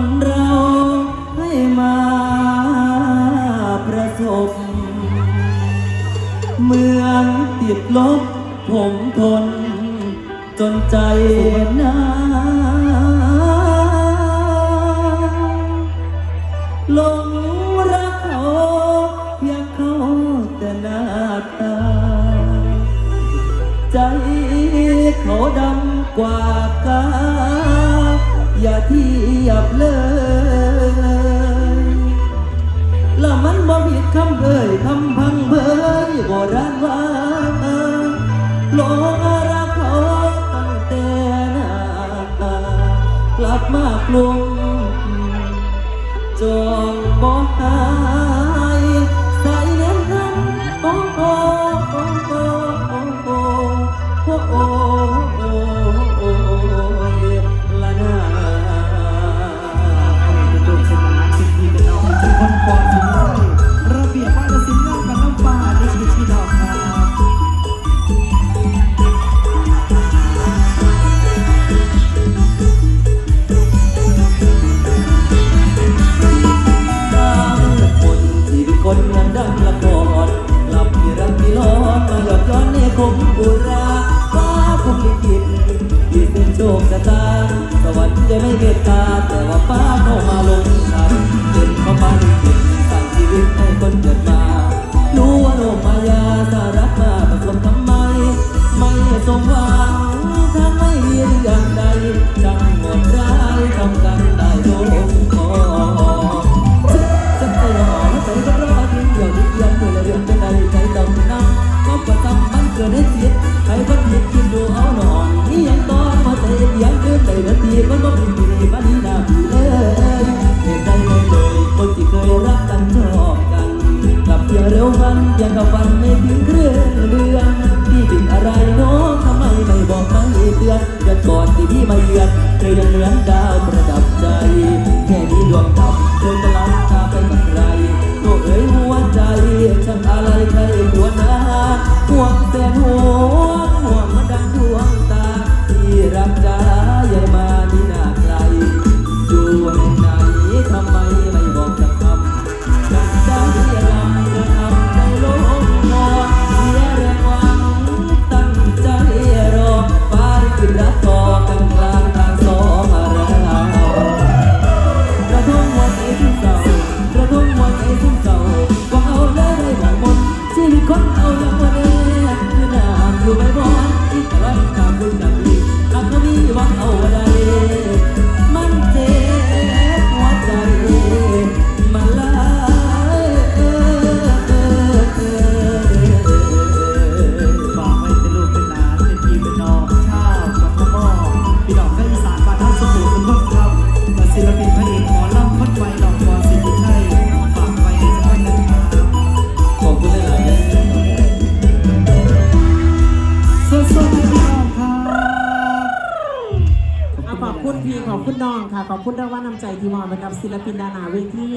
นเราให้มาประสบ เมืองติดลบผมทน จนใจนาลงรักเขาเพียงเขาแต่หน้าตา ใจเขาดำกว่ากา เทียบเลยแล้วมันบ่ผิดคำเอ่ยคำพังเบยโบราณว่าหลงรักเขาตั้งแต่นาตากลับมากลุงจอ นคนดังละครหลับที่รักที่ร้อนมาหยอดย้อนในคงกุราฟ้าคงลิขิตที่เป็นโชคชะตา สวรรค์จะไม่เมตตา แต่ว่าฟ้าเข้ามาลงทันเป็นเข้ามาลิขิตสั่งชีวิตให้คนเกิดมา รู้ว่าโลกมายาสารักมาผสมทำไม ไม่สมหวัง เร็วมันยังกับวันไม่ถึงเครื่องเรือนพี่ติดอะไรเนาะทำไมไม่บอกไม่เตือนเดือนก่อนที่พี่มาเยือนเธอยังเหมือนดาวประดับใจแค่นี้ดวงดำเธอจะลับตาไปกับใครตัวเอ๋ยหัวใจช่างอะไรใครหัวหน้าห่วงแสนหัว 后我的 พี่ขอบคุณน้องค่ะ ขอบคุณรางวัลน้ำใจที่มอบให้กับศิลปินดาราเวที